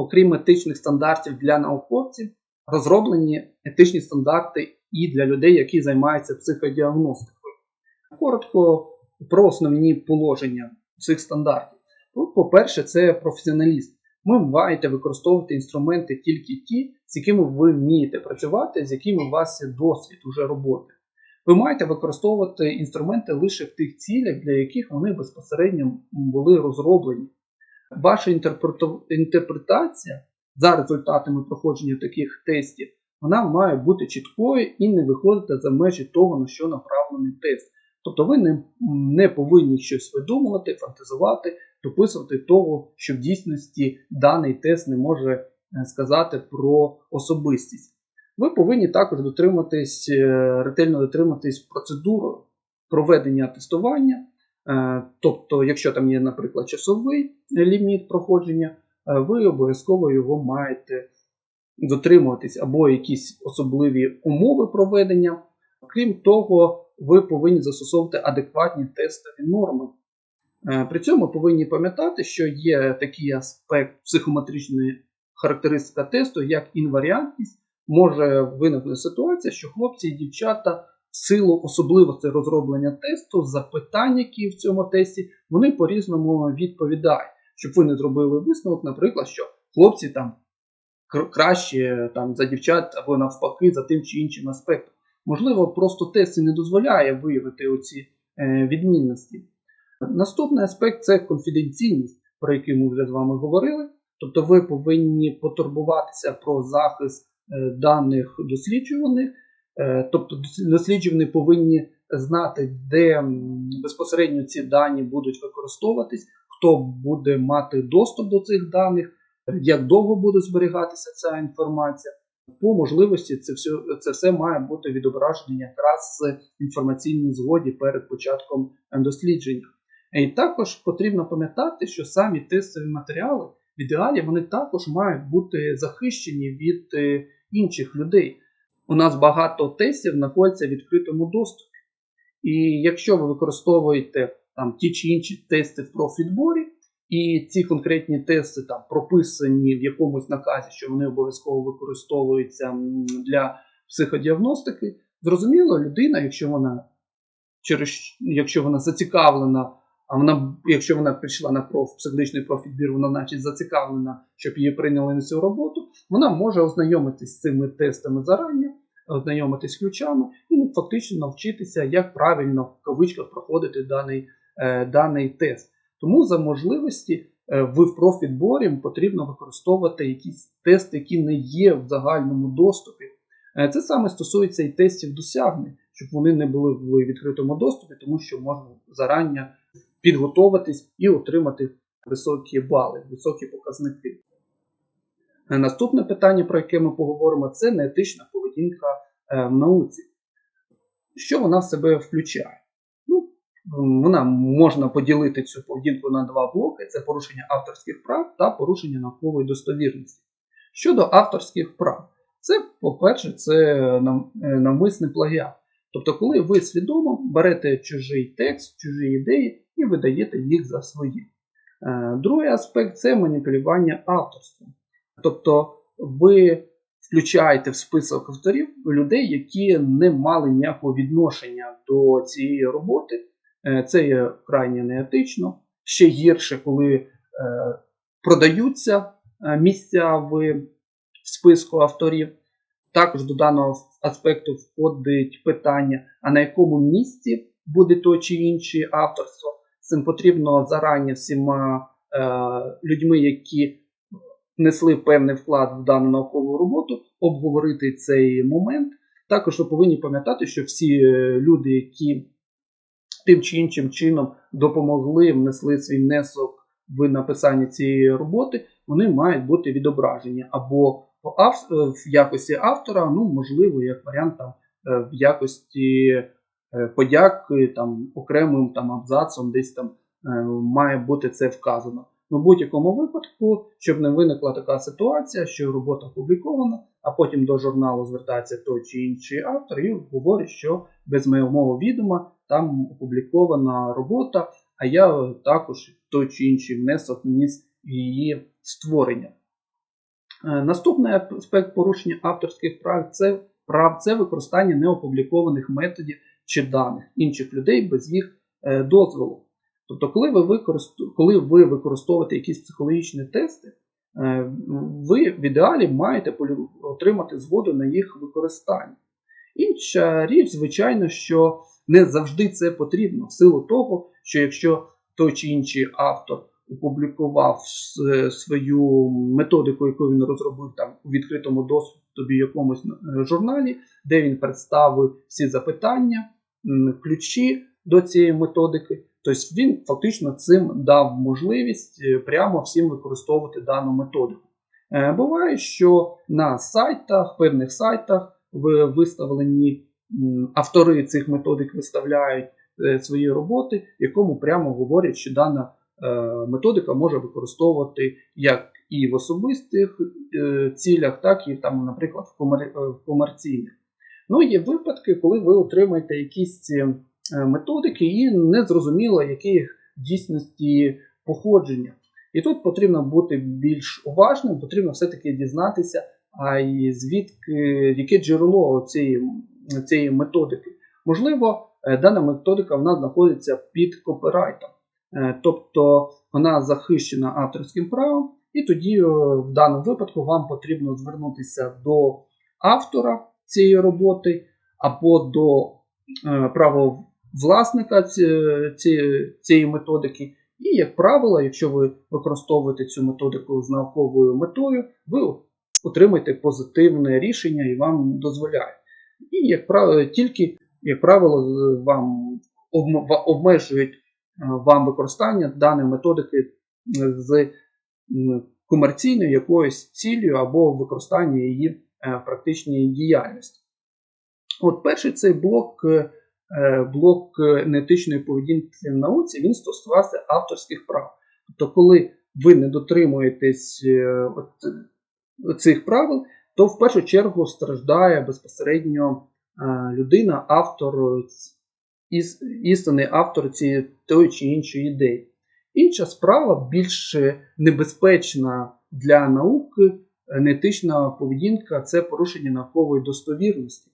окрім етичних стандартів для науковців, розроблені етичні стандарти і для людей, які займаються психодіагностикою. Коротко про основні положення цих стандартів. Ну, по-перше, це професіоналізм. Ви маєте використовувати інструменти тільки ті, з якими ви вмієте працювати, з якими у вас є досвід уже роботи. Ви маєте використовувати інструменти лише в тих цілях, для яких вони безпосередньо були розроблені. Ваша інтерпретація за результатами проходження таких тестів, вона має бути чіткою і не виходити за межі того, на що направлений тест. Тобто ви не, не повинні щось видумувати, фантазувати, дописувати того, що в дійсності даний тест не може е, сказати про особистість. Ви повинні також дотриматись, е, ретельно дотриматись процедури проведення тестування. Е, Тобто, якщо там є, наприклад, часовий ліміт проходження, е, ви обов'язково його маєте дотримуватись або якісь особливі умови проведення. Крім того, ви повинні застосовувати адекватні тестові норми. Е, При цьому повинні пам'ятати, що є такий аспект психометричної характеристика тесту, як інваріантність. Може виникнути ситуація, що хлопці і дівчата силу особливостей розроблення тесту, запитань, які в цьому тесті, вони по-різному відповідають, щоб ви не зробили висновок, наприклад, що хлопці там краще там, за дівчат або навпаки за тим чи іншим аспектом. Можливо, просто тест не дозволяє виявити оці е, відмінності. Наступний аспект це конфіденційність, про який ми вже з вами говорили. Тобто ви повинні потурбуватися про захист е, даних досліджуваних, тобто дос- досліджувані повинні знати, де безпосередньо ці дані будуть використовуватись, хто буде мати доступ до цих даних, як довго буде зберігатися ця інформація. По можливості це все, це все має бути відображено якраз інформаційній згоді перед початком е, дослідження. І також потрібно пам'ятати, що самі тестові матеріали в ідеалі вони також мають бути захищені від е, інших людей. У нас багато тестів знаходяться в відкритому доступі. І якщо ви використовуєте там ті чи інші тести в профідборі, і ці конкретні тести там прописані в якомусь наказі, що вони обов'язково використовуються для психодіагностики, зрозуміло, людина, якщо вона через якщо вона зацікавлена, а вона, якщо вона прийшла на проф, психологічний профідбір, вона значить зацікавлена, щоб її прийняли на цю роботу, вона може ознайомитись з цими тестами зарані, ознайомитись з ключами і ну, фактично навчитися, як правильно в кавичках проходити даний, е, даний тест. Тому за можливості е, ви в профідборі потрібно використовувати якісь тести, які не є в загальному доступі. Е, Це саме стосується і тестів досягнень, щоб вони не були в відкритому доступі, тому що можна зарані підготуватись і отримати високі бали, високі показники. Е, Наступне питання, про яке ми поговоримо, це неетична поведінка е, в науці. Що вона в себе включає? Ну, вона можна поділити цю поведінку на два блоки: це порушення авторських прав та порушення наукової достовірності. Щодо авторських прав, це, по-перше, це е, навмисний плагіат. Тобто, коли ви свідомо берете чужий текст, чужі ідеї і видаєте їх за свої. Другий аспект це маніпулювання авторством. Тобто ви включаєте в список авторів людей, які не мали ніякого відношення до цієї роботи. Е, Це є крайне неетично. Ще гірше, коли е, продаються е, місця в списку авторів. Також до даного аспекту входить питання, а на якому місці буде то чи інше авторство. Цим потрібно зарані всіма е, людьми, які внесли певний вклад в дану наукову роботу, обговорити цей момент. Також ви повинні пам'ятати, що всі е, люди, які тим чи іншим чином допомогли, внесли свій внесок в написання цієї роботи, вони мають бути відображені або ав- е, в якості автора, ну, можливо, як варіант там, е, в якості подяки там, окремим там, абзацом, десь там має бути це вказано. Ну, в будь-якому випадку, щоб не виникла така ситуація, що робота опублікована, а потім до журналу звертається той чи інший автор і говорить, що без моєго відома там опублікована робота, а я також той чи інший внесок вніс її створення. Е, Наступний аспект порушення авторських прав це, прав це використання неопублікованих методів чи даних інших людей без їх е, дозволу. Тобто, коли ви, використу- коли ви використовуєте якісь психологічні тести, е, ви в ідеалі маєте отримати згоду на їх використання. Інша річ, звичайно, що не завжди це потрібно, в силу того, що якщо той чи інший автор опублікував свою методику, яку він розробив там у відкритому доступі якомусь е, журналі, де він представив всі запитання, ключі до цієї методики. Тобто він фактично цим дав можливість е, прямо всім використовувати дану методику. Е, Буває, що на сайтах, певних сайтах ви- виставлені автори цих методик виставляють е, свої роботи, якому прямо говорять, що дана методика може використовувати як і в особистих цілях, так і там, наприклад, в, комер... в комерційних. Ну, є випадки, коли ви отримаєте якісь методики і не зрозуміло, яких дійсності походження. І тут потрібно бути більш уважним, потрібно все-таки дізнатися, а й звідки яке джерело цієї, цієї методики. Можливо, е, дана методика в нас знаходиться під копірайтом, Е, тобто вона захищена авторським правом, і тоді е, в даному випадку вам потрібно звернутися до автора цієї роботи або до е, ці- цієї методики. І, як правило, якщо ви використовуєте цю методику з науковою метою, ви отримаєте позитивне рішення і вам дозволяє. І, як правило, тільки, як правило, вам обмежують е, вам використання даної методики е, з комерційною якоюсь ціллю або використання її е, в практичній діяльності. От перший цей блок, блок е, неетичної поведінки в науці, він стосувався авторських прав. Тобто, коли ви не дотримуєтесь е, е, цих правил, то в першу чергу страждає безпосередньо е, людина, автор, іс- істинний автор цієї тої чи іншої ідеї. Інша справа більш небезпечна для науки, е, неетична поведінка це порушення наукової достовірності.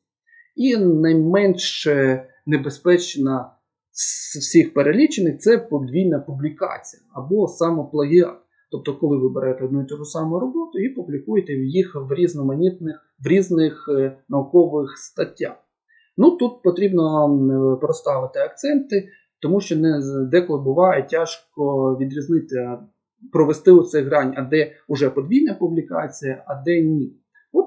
І найменш е, небезпечна з всіх перелічених це подвійна публікація або самоплагіат. Тобто, коли ви берете одну і ту ж саму роботу і публікуєте їх в різноманітних, в різних е, наукових статтях. Ну тут потрібно проставити акценти, тому що не деколи буває тяжко відрізнити, провести оцей грань, а де вже подвійна публікація, а де ні. От,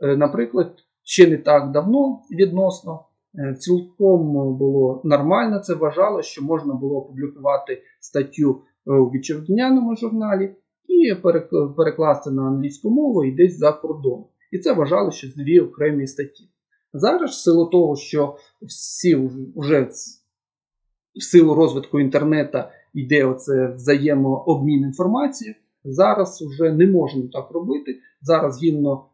е, наприклад, ще не так давно відносно е, цілком було нормально це вважало, що можна було опублікувати статтю е, у вітчизняному журналі і перекласти на англійську мову і десь за кордон. І це вважало, що дві окремі статті. Зараз, в силу того, що всі вже в силу розвитку інтернету йде оце взаємообмін інформацією, зараз вже не можна так робити. Зараз згідно е,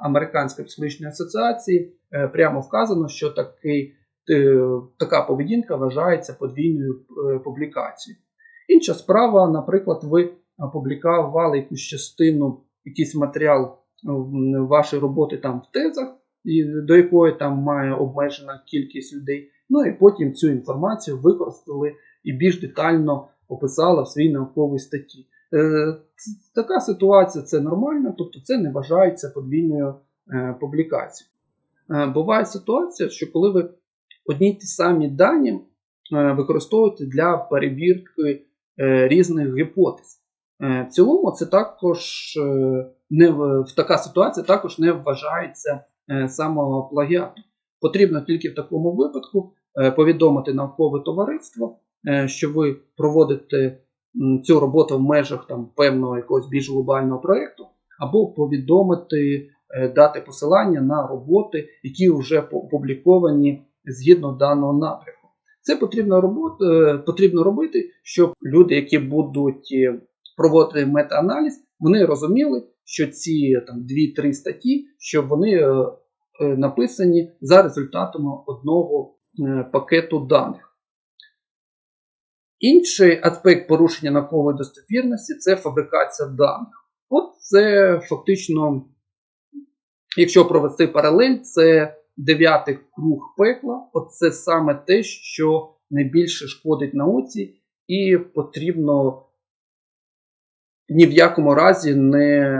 Американської психологічної асоціації е, прямо вказано, що такий, е, така поведінка вважається подвійною е, публікацією. Інша справа, наприклад, ви опублікували якусь частину, якийсь матеріал вашої роботи там в тезах, до якої там має обмежена кількість людей. Ну і потім цю інформацію використали і більш детально описали в своїй науковій статті. Е, Така ситуація це нормально, тобто це не вважається подвійною е, публікацією. Е, Буває ситуація, що коли ви одні ті самі дані використовуєте для перевірки е, різних гіпотез. В цілому це також не в така ситуація також не вважається е, самоплагіатом. Потрібно тільки в такому випадку повідомити наукове товариство, що ви проводите цю роботу в межах там певного якогось більш глобального проєкту, або повідомити, е, дати посилання на роботи, які вже опубліковані згідно даного напрямку. Це потрібно, робот, е, потрібно робити, щоб люди, які будуть е, проводити мета-аналіз, вони розуміли, що ці там 2-3 статті, що вони написані за результатами одного пакету даних. Інший аспект порушення наукової достовірності це фабрикація даних. От це фактично, якщо провести паралель, це дев'ятий круг пекла. От це саме те, що найбільше шкодить науці, і потрібно ні в якому разі не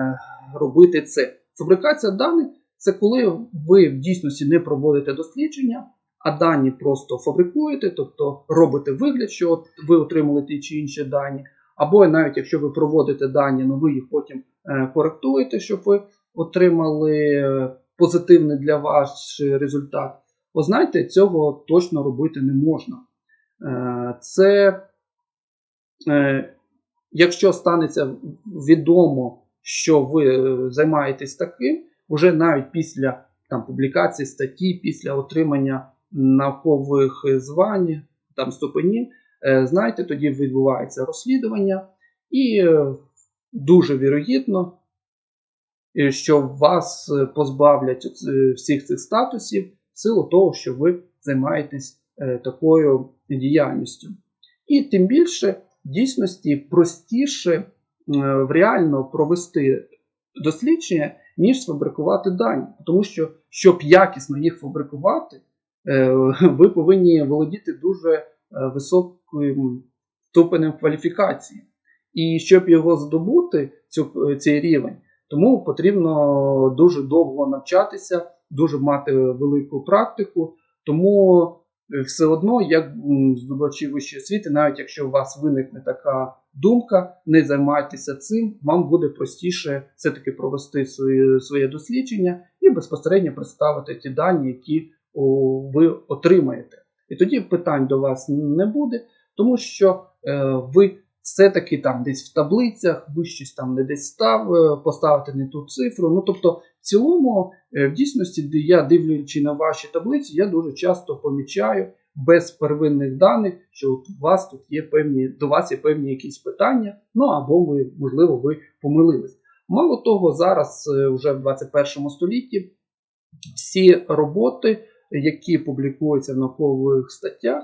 робити це. Фабрикація даних це коли ви в дійсності не проводите дослідження, а дані просто фабрикуєте, тобто робите вигляд, що от ви отримали ті чи інші дані. Або навіть якщо ви проводите дані, ну ви їх потім е, коректуєте, щоб ви отримали е, позитивний для вас результат. Ви знаєте, цього точно робити не можна. Е, Це, якщо станеться відомо, що ви займаєтесь таким, вже навіть після там, публікації статті, після отримання наукових звань, там ступенів, е, знаєте, тоді відбувається розслідування, і е, дуже вірогідно, е, що вас е, позбавлять е, всіх цих статусів в силу того, що ви займаєтесь е, такою діяльністю. І тим більше в дійсності простіше е, реально провести дослідження, ніж сфабрикувати дані. Тому що, щоб якісно їх фабрикувати, е, ви повинні володіти дуже е, високим ступенем кваліфікації. І щоб його здобути, цю, цей рівень, тому потрібно дуже довго навчатися, дуже мати велику практику. Тому е, все одно, як здобувачі вищої освіти, навіть якщо у вас виникне така думка, не займайтеся цим, вам буде простіше все-таки провести своє, дослідження і безпосередньо представити ті дані, які ви отримаєте. І тоді питань до вас не буде, тому що е, ви все-таки там десь в таблицях, ви щось там не десь став, е, поставите не ту цифру. Ну тобто, в цілому, е, в дійсності, я дивлячи на ваші таблиці, я дуже часто помічаю без первинних даних, що у вас тут є певні, до вас є певні якісь питання, ну або ви, можливо, ви помилились. Мало того, зараз вже в 21 столітті всі роботи, які публікуються в наукових статтях,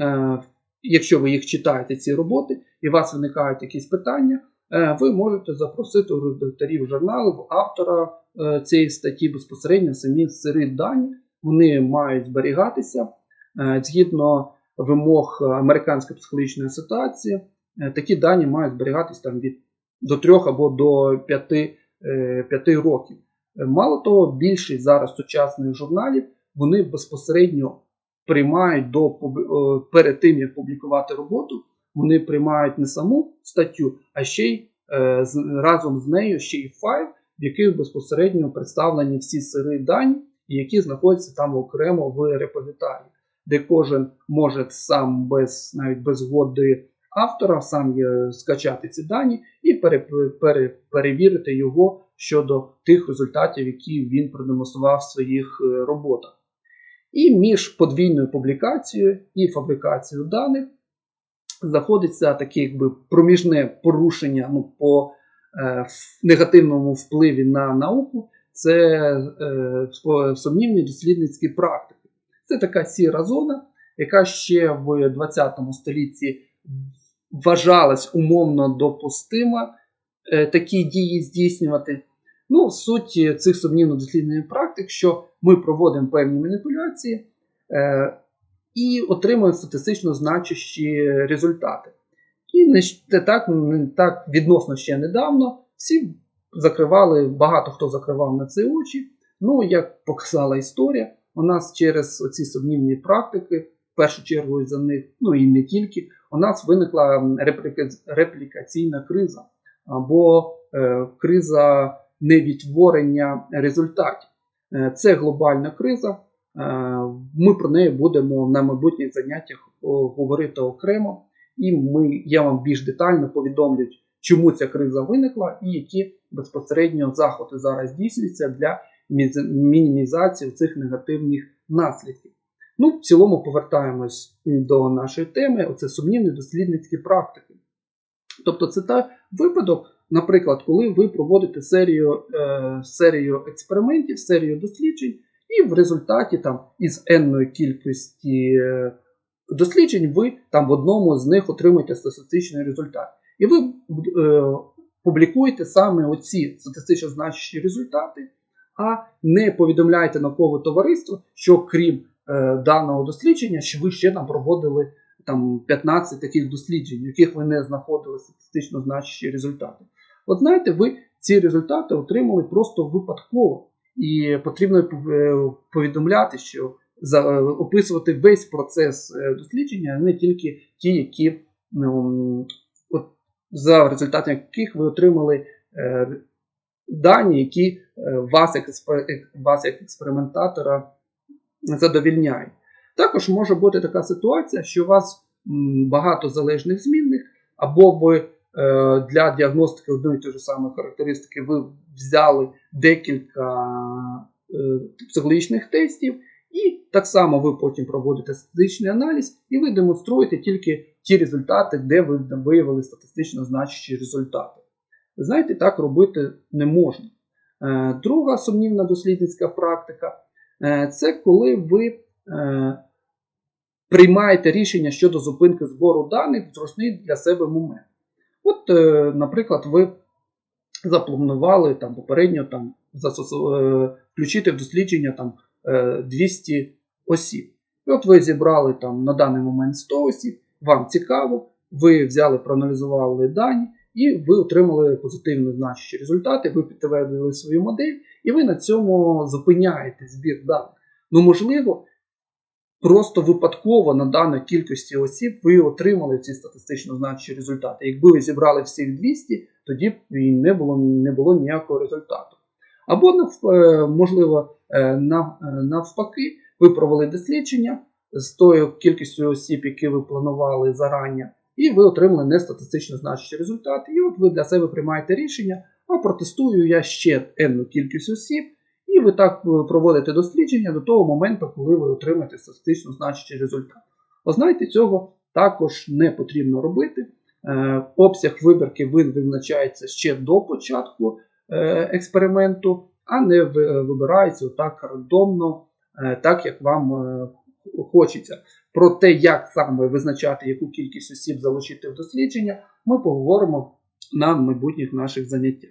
е, якщо ви їх читаєте, ці роботи, і у вас виникають якісь питання, е, ви можете запросити у редакторів журналу, автора е, цієї статті безпосередньо самі сири дані, вони мають зберігатися згідно вимог Американської психологічної асоціації, е, такі дані мають зберігатись там від до 3 або до 5, 5 років. Мало того, більшість зараз сучасних журналів вони безпосередньо приймають до е, перед тим, як публікувати роботу, вони приймають не саму статтю, а ще й е, разом з нею ще й файл, в яких безпосередньо представлені всі сири дані, які знаходяться там окремо в репозитарії, де кожен може сам без навіть без згоди автора сам е, скачати ці дані і пере, пере, перевірити його щодо тих результатів, які він продемонстрував в своїх роботах. І між подвійною публікацією і фабрикацією даних знаходиться таке якби проміжне порушення ну, по е, негативному впливі на науку. Це е, сумнівні дослідницькі практики. Це така сіра зона, яка ще в 20 столітті вважалась умовно допустима е, такі дії здійснювати. Ну, суть цих сумнівно-дослідних практик, що ми проводимо певні маніпуляції е, і отримуємо статистично значущі результати. І не так, не так відносно ще недавно всі закривали, багато хто закривав на це очі. Ну, як показала історія, у нас через оці сумнівні практики, в першу чергу за них, ну і не тільки, у нас виникла репліка- реплікаційна криза або е, криза невідтворення результатів. Е, Це глобальна криза. Е, Ми про неї будемо на майбутніх заняттях говорити окремо, і ми, я вам більш детально повідомлю, чому ця криза виникла і які безпосередньо заходи зараз здійснюються для мінімізації цих негативних наслідків. Ну, в цілому повертаємось до нашої теми. Оце сумнівні дослідницькі практики. Тобто, це та випадок, наприклад, коли ви проводите серію, е, серію експериментів, серію досліджень, і в результаті там із енної кількості е, досліджень ви там в одному з них отримуєте статистичний результат. І ви е, публікуйте саме оці статистично значущі результати, а не повідомляйте наукове товариство, що крім е, даного дослідження, що ви ще там проводили там 15 таких досліджень, в яких ви не знаходили статистично значущі результати. От знаєте, ви ці результати отримали просто випадково, і потрібно е, повідомляти, що за, е, описувати весь процес е, дослідження, а не тільки ті, які ну, от, за результатами яких ви отримали е, дані, які вас, як, вас як експериментатора задовільняють. Також може бути така ситуація, що у вас багато залежних змінних, або ви для діагностики одної і ж самої характеристики ви взяли декілька е, психологічних тестів, і так само ви потім проводите статистичний аналіз, і ви демонструєте тільки ті результати, де ви виявили статистично значущі результати. Знаєте, так робити не можна. Е, Друга сумнівна дослідницька практика е, це коли ви е, приймаєте рішення щодо зупинки збору даних зручний для себе момент. От, е, наприклад, ви запланували там, попередньо там, е, включити в дослідження там, е, 200 осіб. І от ви зібрали там, на даний момент 100 осіб, вам цікаво, ви взяли, проаналізували дані, і ви отримали позитивно значущі результати, ви підтвердили свою модель, і ви на цьому зупиняєте збір даних. Ну, можливо, просто випадково на даній кількості осіб ви отримали ці статистично значущі результати. Якби ви зібрали всіх 200, тоді б не було, не було ніякого результату. Або, е, можливо, е, е, навпаки, ви провели дослідження з тою кількістю осіб, які ви планували зарані, і ви отримали не статистично значущі результати. І от ви для себе приймаєте рішення, а протестую я ще енну кількість осіб, і ви так е, проводите дослідження до того моменту, коли ви отримаєте статистично значущий результат. Ви знаєте, цього також не потрібно робити. Е, Обсяг вибірки ви- визначається ще до початку е, експерименту, а не вибирається так рандомно, так як вам хочеться. Про те, як саме визначати, яку кількість осіб залучити в дослідження, ми поговоримо на майбутніх наших заняттях.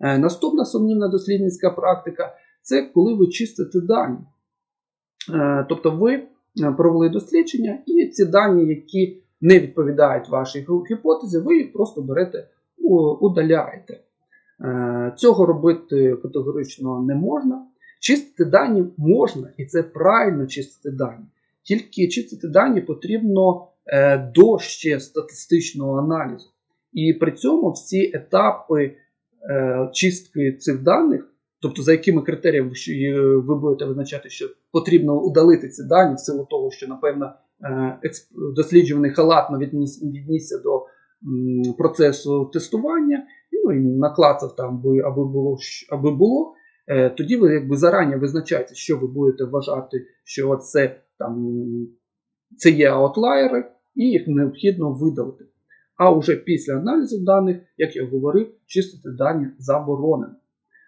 Наступна сумнівна дослідницька практика це коли ви чистите дані. Е, Тобто ви е, провели дослідження, і ці дані, які не відповідають вашій гіпотезі, ви їх просто берете, удаляєте. Е, Цього робити категорично не можна. Чистити дані можна, і це правильно чистити дані. Тільки чистити дані потрібно до ще статистичного аналізу. І при цьому всі етапи чистки цих даних, тобто за якими критеріями е, ви будете визначати, що потрібно удалити ці дані в силу того, що, напевно, е, досліджуваний халатно віднісся до процесу тестування, ну і наклацав там, аби було, аби було. Е, тоді ви якби зарані визначаєте, що ви будете вважати, що це там це є аутлайери, і їх необхідно видалити. А вже після аналізу даних, як я говорив, чистити дані заборонено.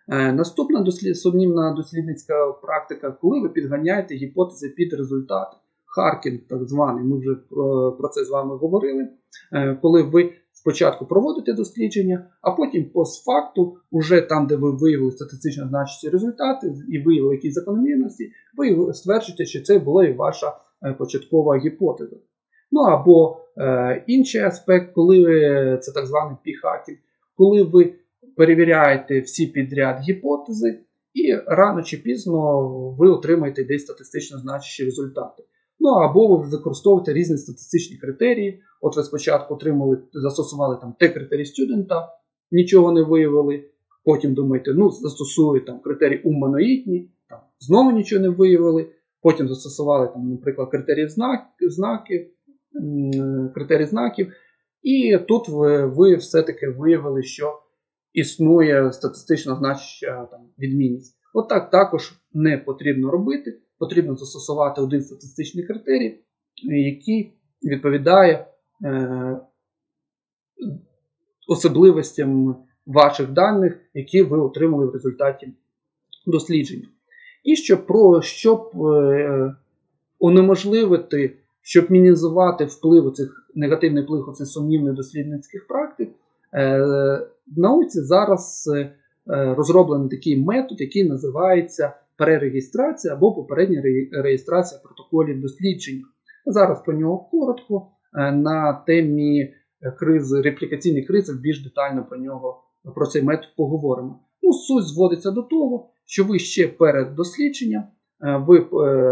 Е, наступна сумнівна дослідницька практика, коли ви підганяєте гіпотези під результати. Харкінг, так званий, ми вже про, про це з вами говорили. Е, коли ви спочатку проводите дослідження, а потім постфакту, уже там, де ви виявили статистично значущі результати і виявили якісь закономірності, ви стверджуєте, що це була і ваша е, початкова гіпотеза. Ну або е, інший аспект, коли ви- це так званий пі-хакінг, коли ви перевіряєте всі підряд гіпотези, і рано чи пізно ви отримаєте десь статистично значущі результати. Ну або ви використовуєте різні статистичні критерії. От ви спочатку отримали, застосували там те критерій студента, нічого не виявили. Потім думаєте, ну застосую там критерій уманоїдні, там знову нічого не виявили. Потім застосували там, наприклад, критерії знак, знаки, критерії знаків. І тут ви, ви все-таки виявили, що існує статистично значуща там, відмінність. От так також не потрібно робити. Потрібно застосувати один статистичний критерій, який відповідає е, особливостям ваших даних, які ви отримали в результаті дослідження. І щоб, про, щоб е, унеможливити, щоб мінімізувати вплив цих негативний вплив цих сумнівних дослідницьких практик, е, В науці зараз е, е, розроблений такий метод, який називається перерегістрація або попередня реєстрація протоколів дослідження. Зараз про нього коротко. Е, На темі кризи, реплікаційної кризи більш детально про нього про цей метод поговоримо. Ну, суть зводиться до того, що ви ще перед дослідженням, ви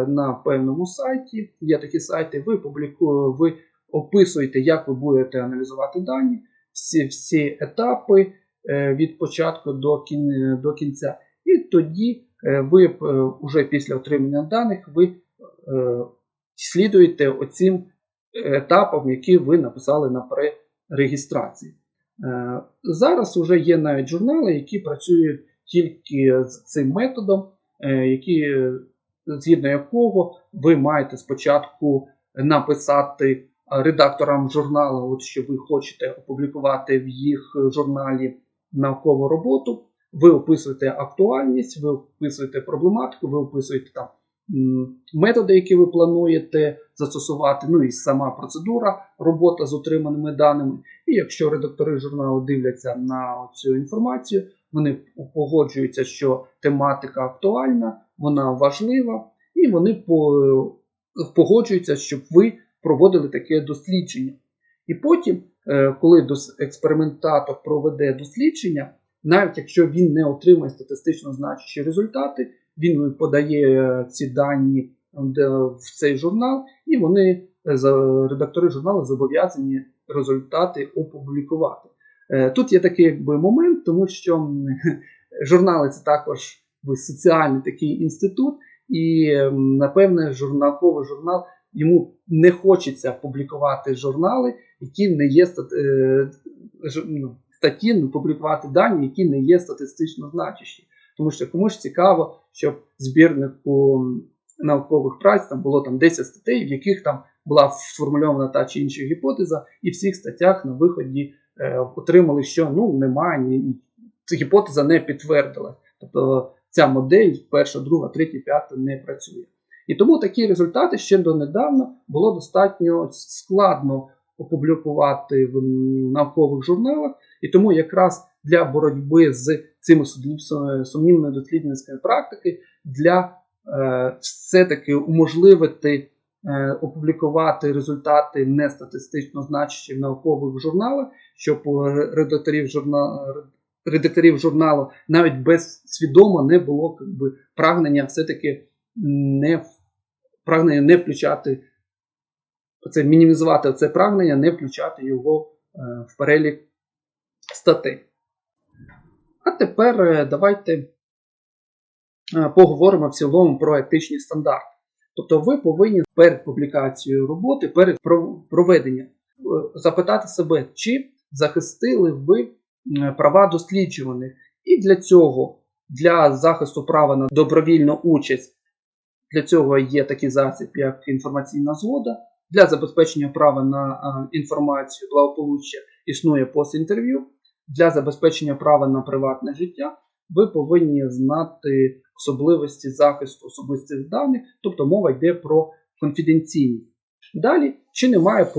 на певному сайті, є такі сайти, ви публікуєте, ви описуєте, як ви будете аналізувати дані, всі, всі етапи е, від початку до, кін, до кінця. І тоді е, ви е, уже після отримання даних ви е, слідуєте оцим етапам, які ви написали на пререєстрації. Е, Зараз вже є навіть журнали, які працюють тільки з цим методом, е, які, е, згідно якого ви маєте спочатку написати редакторам журналу, от що ви хочете опублікувати в їх журналі наукову роботу. Ви описуєте актуальність, ви описуєте проблематику, ви описуєте там методи, які ви плануєте застосувати, ну і сама процедура робота з отриманими даними. І якщо редактори журналу дивляться на цю інформацію, вони погоджуються, що тематика актуальна, вона важлива, і вони по- погоджуються, щоб ви проводили таке дослідження. І потім, е, коли експериментатор проведе дослідження, навіть якщо він не отримає статистично значущі результати, він подає е, ці дані в цей журнал, і вони, е, редактори журналу, зобов'язані результати опублікувати. Тут є такий якби момент, тому що журнали це також соціальний такий інститут, і напевне журналковий журнал йому не хочеться публікувати журнали, які не є е, ж- ну, статті, ну, публікувати дані, які не є статистично значущі. Тому що комусь цікаво, щоб збірнику наукових праць там було там 10 статей, в яких там була сформульована та чи інша гіпотеза, і в всіх статтях на виході е, отримали, що ну немає, ні, гіпотеза не підтвердилась. Тобто ця модель перша, друга, третя, п'ята не працює. І тому такі результати ще донедавна було достатньо складно опублікувати в наукових журналах, і тому якраз для боротьби з цими сумнів- сумнівними дослідницькими практики, для е, все-таки уможливити е, опублікувати результати не статистично значущі в наукових журналах, щоб редакторів журналу редакторів журналу навіть безсвідомо не було би, прагнення все-таки не прагнення не включати це мінімізувати це прагнення, не включати його е, в перелік статей. А тепер е, давайте е, поговоримо в цілому про етичні стандарти. Тобто ви повинні перед публікацією роботи, перед проведенням запитати себе, чи захистили ви права досліджуваних. І для цього, для захисту права на добровільну участь, для цього є такий засіб, як інформаційна згода. Для забезпечення права на е, інформацію благополуччя існує постінтерв'ю. Для забезпечення права на приватне життя ви повинні знати особливості захисту особистих даних, тобто мова йде про конфіденційність. Далі, чи немає е,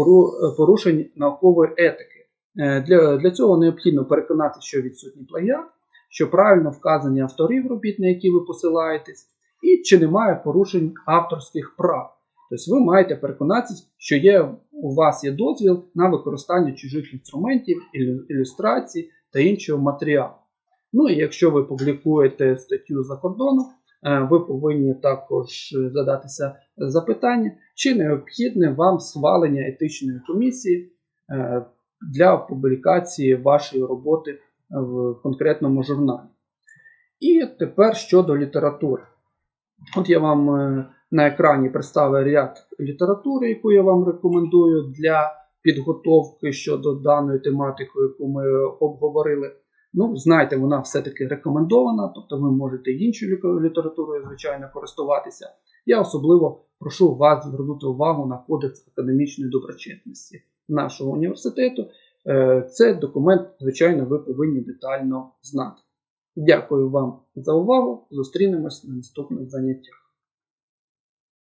порушень наукової етики. Е, Для, для цього необхідно переконати, що відсутній плагіат, що правильно вказані авторів робіт, на які ви посилаєтесь, і чи немає порушень авторських прав. Тобто ви маєте переконатися, що є, у вас є дозвіл на використання чужих інструментів, ілюстрацій та іншого матеріалу. Ну і якщо ви публікуєте статтю за кордоном, е, ви повинні також е, задатися запитання, чи необхідне вам схвалення етичної комісії е, для публікації вашої роботи в конкретному журналі. І тепер щодо літератури. От я вам е, на екрані представив ряд літератури, яку я вам рекомендую для підготовки щодо даної тематики, яку ми обговорили. Ну, знаєте, вона все-таки рекомендована, тобто ви можете іншою літературою, звичайно, користуватися. Я особливо прошу вас звернути увагу на Кодекс академічної доброчесності нашого університету. Е, Це документ, звичайно, ви повинні детально знати. Дякую вам за увагу. Зустрінемось на наступних заняттях.